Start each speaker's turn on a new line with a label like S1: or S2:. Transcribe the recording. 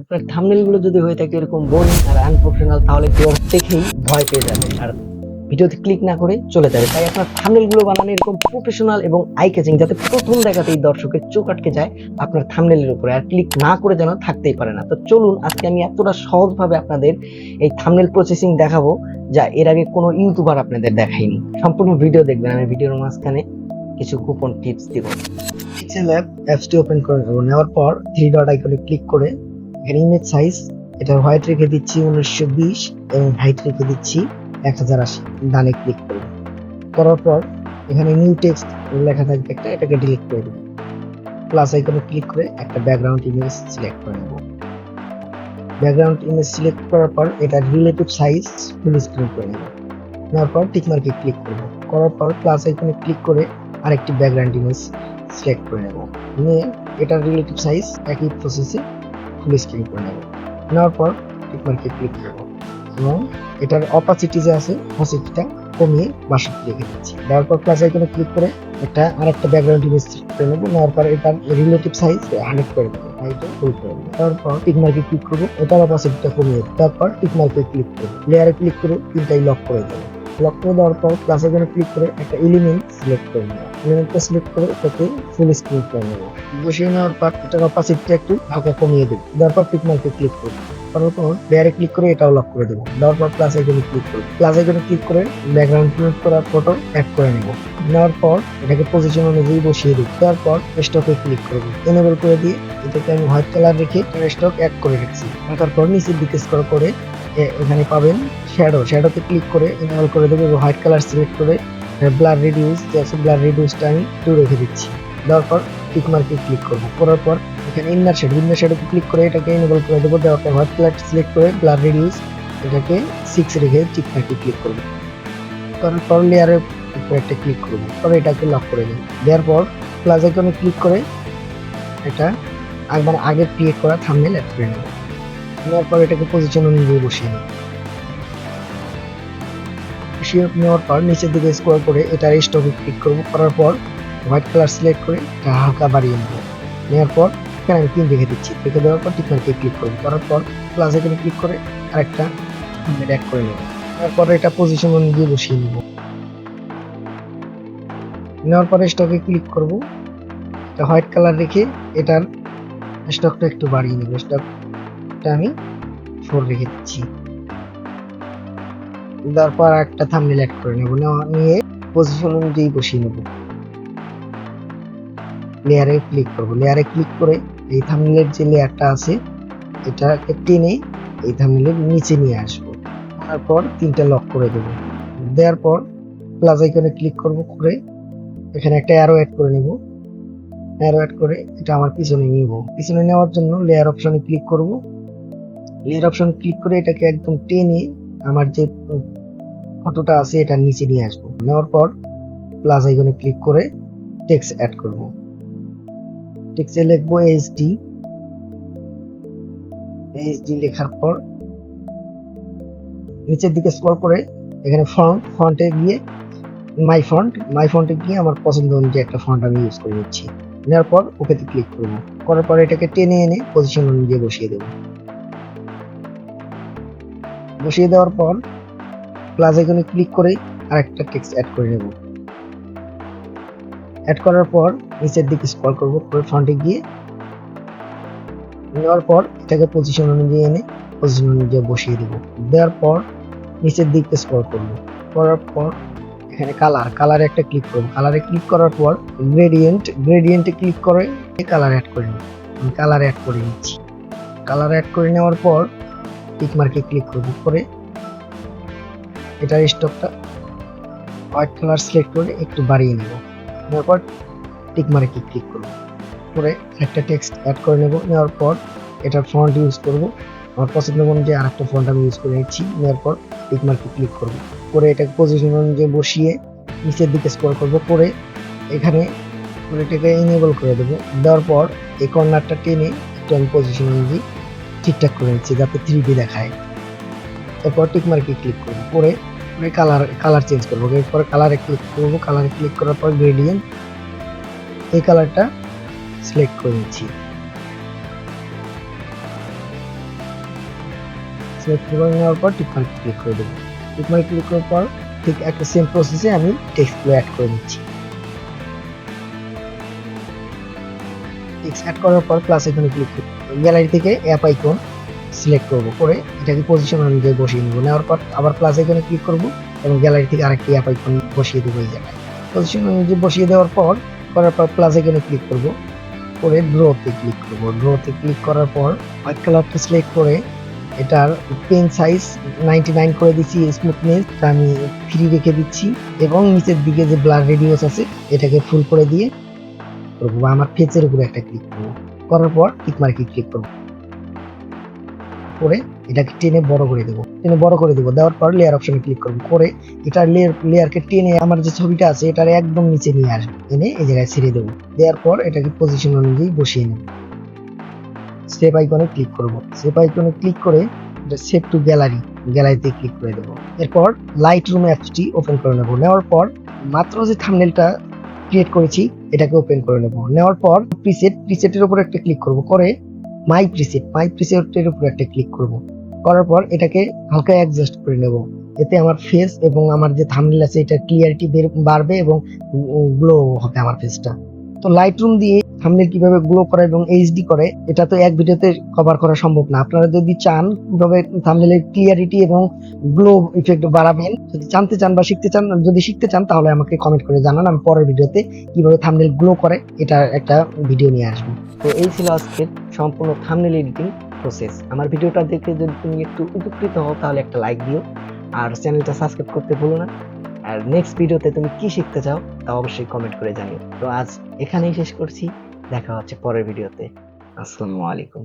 S1: আপনার থাম্বনেলগুলো যদি হয়ে থাকে এরকম বোরিং আর আনপ্রফেশনাল তাহলে কেউ দেখেই ভয় পেয়ে যাবে। আর ভিডিওতে ক্লিক না করে চলে যাবে। তাই আপনার থাম্বনেলগুলো বানানো এরকম প্রফেশনাল এবং আই ক্যাচিং যাতে প্রথম দেখাতেই দর্শকের চোখ আটকে যায় আপনার থাম্বনেলের উপরে। আর ক্লিক না করে যেন থাকতেই পারে না। তো চলুন, আজকে আমি এতটা সহজভাবে আপনাদের এই থাম্বনেল প্রসেসিং দেখাবো, যা এর আগে কোনো ইউটিউবার আপনাদের দেখায়নি। সম্পূর্ণ ভিডিও দেখবেন। আমি ভিডিওর মাঝখানে কিছু কুপন টিপস দিব। পিক্সেল অ্যাপ অ্যাপসটি ওপেন করে নেওয়ার পর থ্রি ডট আইকনে ক্লিক করে ইমেজ সাইজ, এটার হোয়াইট রেখে দিচ্ছি উনিশশো বিশ এবং হাইট রেখে দিচ্ছি এক হাজার আশি। ডানে ক্লিক করব করার পর এখানে নিউ টেক্সট লেখা থাকবে একটা, এটাকে ডিলিট করে দেবো প্লাস আইকনে ক্লিক করে একটা ব্যাকগ্রাউন্ড ইমেজ সিলেক্ট করে নেব। ব্যাকগ্রাউন্ড ইমেজ সিলেক্ট করার পর এটা রিলেটিভ সাইজ ফুল স্ক্রিন করে নেব। নেওয়ার পর টিকমার্কে ক্লিক করব। করার পর প্লাস আইকনে ক্লিক করে আরেকটি ব্যাকগ্রাউন্ড ইমেজ সিলেক্ট করে নেব। নিয়ে এটার রিলেটিভ সাইজ একই প্রসেসে ফুল স্ক্রিন করে নেব। নেওয়ার পর টিকমার্কে ক্লিক করব এবং এটার অপাসিটি যে আছে অপাসিটিটা কমিয়ে বাষট্টি রেখে দিচ্ছি দেওয়ার পর প্লাস আইকনে ক্লিক করে একটা আরেকটা ব্যাকগ্রাউন্ড ইমেজ করে নেব। নেওয়ার পর এটার রিলেটিভ সাইজ হান্ড্রেড করে দেবো। হাইটে ফুল করে দেবো। তারপর টিক মার্কে ক্লিক করব, এটার অপাসিটিটা কমিয়ে তারপর টিক মার্কে ক্লিক করব। লেয়ারে ক্লিক করে তিনটাই লক করে দেবো। লক করে দেওয়ার পর প্লাস আইকনে ক্লিক করে একটা এলিমেন্ট সিলেক্ট করে নেব এলিমেন্টটা সিলেক্ট করে এটাকে ফুল স্ক্রিন করে নেব বসিয়ে নেওয়ার পর এটার অপাসিটিটা একটু হালকা কমিয়ে দেবো। দেওয়ার পর টিক মার্কে ক্লিক করব। করার পর লেয়ারে ক্লিক করে এটাও লক করে দেবো। দেওয়ার পর প্লাস আইকনে ক্লিক করব। প্লাস আইকনে ক্লিক করে ব্যাকগ্রাউন্ড ক্রিয়েট করা ফটো অ্যাড করে নেব। নেওয়ার পর এটাকে পজিশন অনুযায়ী বসিয়ে দিই তারপর স্টকে ক্লিক করব। এনেবল করে দিয়ে এটাকে আমি হোয়াইট কালার রেখে স্টক অ্যাড করে রেখেছি। তারপর নিচের দিকে স্ক্রল করে এখানে পাবেন শ্যাডো শ্যাডোতে ক্লিক করে এনেবল করে দেবো এবং হোয়াইট কালার সিলেক্ট করে ব্লার রিডিউস যে আছে ব্লার রিডিউসটা আমি টু রেখে দিচ্ছি। দেওয়ার পর টিক মার্কে ক্লিক করব। করার পর এখানে ইনার শেড ইনার শেডে ক্লিক করে এটাকে এনেবল করে দেবো। দেওয়ার পর হোয়াইট কালার সিলেক্ট করে ব্লার রিডিউস এটাকে সিক্স রেখে টিক মার্কে ক্লিক করব। করার পর লেয়ারের উপরে একটা ক্লিক করব। পরে এটাকে লক করে দিই দেওয়ার পর প্লাস আইকনে ক্লিক করে এটা একবার আগে ক্রিয়েট করা থাম্বনেল অ্যাড করে নেব। নেওয়ার পর এটাকে পজিশন অনুযায়ী বসিয়ে বসিয়ে নেওয়ার পর নিচের দিকে স্ক্রল করে এটা স্টকে ক্লিক করব। করার পর হোয়াইট কালার সিলেক্ট করে এটা হালকা বাড়িয়ে নেব। নেওয়ার পর এখানে আমি পিন রেখে দিচ্ছি। রেখে দেওয়ার পর টিকমার্কে ক্লিক করব। করার পর প্লাস এখানে ক্লিক করে আরেকটা অ্যাড করে নেব। তারপর এটা পজিশন অনুযায়ী বসিয়ে নেব। নেওয়ার পরে স্টকে ক্লিক করব। এটা হোয়াইট কালার রেখে এটার স্টকটা একটু বাড়িয়ে নেব। স্টকটা আমি ফোর রেখে দিচ্ছি। তারপর একটা থাম্বনেল অ্যাড করে নেব। নিয়ে পজিশন অনুযায়ী বসিয়ে নেব। লেয়ারে ক্লিক করব। লেয়ারে ক্লিক করে এই থাম্বনেলের যে লেয়ারটা আছে, এটাকে টেনে এই থাম্বনেলের নিচে নিয়ে আসব। তারপর তিনটা লক করে দেব। দেওয়ার পর প্লাস আইকনে ক্লিক করব করে এখানে একটা অ্যারো অ্যাড করে নেব। অ্যারো অ্যাড করে এটা আমার পিছনে নিব। পিছনে নেওয়ার জন্য লেয়ার অপশনে ক্লিক করব। লেয়ার অপশন ক্লিক করে এটাকে একদম টেনে আমার যে ফটোটা আছে এটা নিচে নিয়ে আসব। নেওয়ার পর প্লাস আইকনে ক্লিক করে টেক্সট অ্যাড করব। টেক্সটে লিখব এইচডি এইচডি লেখার পর নিচের দিকে স্ক্রল করে এখানে ফন্ট ফন্টে গিয়ে মাই ফন্ট মাই ফন্টে গিয়ে আমার পছন্দ অনুযায়ী একটা ফন্ট আমি ইউজ করে নিচ্ছি। নেওয়ার পর ওকেতে ক্লিক করব। করার পর এটাকে টেনে এনে পজিশন অনুযায়ী বসিয়ে দেব। বসিয়ে দেওয়ার পর প্লাস আইকনে ক্লিক করে আরেকটা টেক্সট অ্যাড করে নেব। অ্যাড করার পর নিচের দিকে স্ক্রল করব, করে ফ্রন্টে গিয়ে নেওয়ার পর এটাকে পজিশন অনুযায়ী এনে পজিশন অনুযায়ী বসিয়ে দেব। দেওয়ার পর নিচের দিকে স্ক্রল করব। করার পর এখানে কালার কালারে একটা ক্লিক করব। কালারে ক্লিক করার পর গ্রেডিয়েন্ট গ্রেডিয়েন্টে ক্লিক করে কালার অ্যাড করে নেব। আমি কালার অ্যাড করে নিচ্ছি। কালার অ্যাড করে নেওয়ার পর টিক মার্কে ক্লিক করব। করে এটার স্টকটা হোয়াইট কালার সিলেক্ট করে একটু বাড়িয়ে নেব। নেওয়ার পর টিক মার্কে ক্লিক করব। করে একটা টেক্সট অ্যাড করে নেব। নেওয়ার পর এটার ফন্ট ইউজ করব। আমার পছন্দ অনুযায়ী আর একটা ফন্ট আমি ইউজ করে নিচ্ছি। নেওয়ার পর টিক মার্কে ক্লিক করব। করে এটাকে পজিশন অনুযায়ী বসিয়ে নিচের দিকে স্ক্রল করব। করে এখানে এটাকে ইনেবল করে দেবো। দেওয়ার পর এই কর্নারটা টেনে একটু আমি পজিশন অনুযায়ী ঠিকঠাক করে নিচ্ছি, যাতে থ্রি ডি দেখায়। এরপর টিক মার্কে ক্লিক করব। করে করে কালার কালার চেঞ্জ করব। এরপর কালারে ক্লিক করব। কালারে ক্লিক করার পর গ্রেডিয়েন্ট এই কালারটা সিলেক্ট করে নিচ্ছি। সিলেক্ট করে নেওয়ার পর টিক মার্ক ক্লিক করে দেবো। টিক মার্ক ক্লিক করার পর ঠিক একটা সেম প্রসেসে আমি টেক্সটগুলো অ্যাড করে নিচ্ছি। টেক্সট অ্যাড করার পর প্লাস এখানে ক্লিক করব। গ্যালারি থেকে অ্যাপ আইকন সিলেক্ট করব, করে এটাকে পজিশন অনুযায়ী বসিয়ে নেব। নেওয়ার পর আবার প্লাস এখানে ক্লিক করব এবং গ্যালারি থেকে আরেকটি অ্যাপ আইকন বসিয়ে দেবো এই জায়গায়। পজিশন অনুযায়ী বসিয়ে দেওয়ার পর, করার পর প্লাস এখানে ক্লিক করব, করে ড্রোতে ক্লিক করব। ড্রোতে ক্লিক করার পর হোয়াইট কালারটা সিলেক্ট করে এটার পেন সাইজ নাইনটি নাইন করে দিচ্ছি স্মুথনেস আমি ফ্রি রেখে দিচ্ছি এবং নিচের দিকে যে ব্লার রেডিউস আছে, এটাকে ফুল করে দিয়ে করব আমার ফেসের উপরে একটা ক্লিক করব। করার পর টিক মার্কে ক্লিক করব। করে এটাকে টেনে বড় করে দেবো। টেনে বড় করে দেবো, দেওয়ার পর লেয়ার অপশনে ক্লিক করব। করে এটার লেয়ার লেয়ারকে টেনে আমার যে ছবিটা আছে, এটার একদম নিচে নিয়ে আসব এনে এই জায়গায় ছেড়ে দেবো। দেওয়ার পর এটাকে পজিশন অনুযায়ী বসিয়ে নেব। সেভ আইকনে ক্লিক করব। সেভ আইকনে ক্লিক করে এটা সেভ টু গ্যালারি গ্যালারিতে ক্লিক করে দেবো। এরপর লাইট রুম অ্যাপসটি ওপেন করে নেব। নেওয়ার পর মাত্র যে থাম্বনেলটা ক্রিয়েট করেছি, এটাকে ওপেন করে নেব। নেওয়ার পর প্রিসেট প্রিসেটের উপর একটা ক্লিক করব। করে মাই প্রিসেট মাই প্রিসেটের উপর একটা ক্লিক করব। করার পর এটাকে হালকা অ্যাডজাস্ট করে নেব। এতে আমার ফেস এবং আমার যে থাম্বনেল আছে, এটা ক্লিয়ারিটি বাড়বে এবং গ্লো হবে আমার ফেসটা তো লাইট রুম দিয়ে থাম্বনেল কীভাবে গ্লো করে এবং এইচডি করে, এটা তো এক ভিডিওতে কভার করা সম্ভব না। আপনারা যদি চান কীভাবে থামনেলের ক্লিয়ারিটি এবং গ্লো ইফেক্ট বাড়াবেন, যদি জানতে চান বা শিখতে চান, যদি শিখতে চান, তাহলে আমাকে কমেন্ট করে জানান। আমি পরের ভিডিওতে কীভাবে থামনেল গ্লো করে, এটা একটা ভিডিও নিয়ে আসব। তো এই ছিল আজকের সম্পূর্ণ থামনেল এডিটিং প্রসেস আমার ভিডিওটা দেখে যদি তুমি একটু উপকৃত হও, তাহলে একটা লাইক দিও। আর চ্যানেলটা সাবস্ক্রাইব করতে ভুলো না। আর নেক্সট ভিডিওতে তুমি কি শিখতে চাও, তা অবশ্যই কমেন্ট করে জানিও। তো আজ এখানেই শেষ করছি। দেখা হচ্ছে পরের ভিডিওতে। আসসালামু আলাইকুম।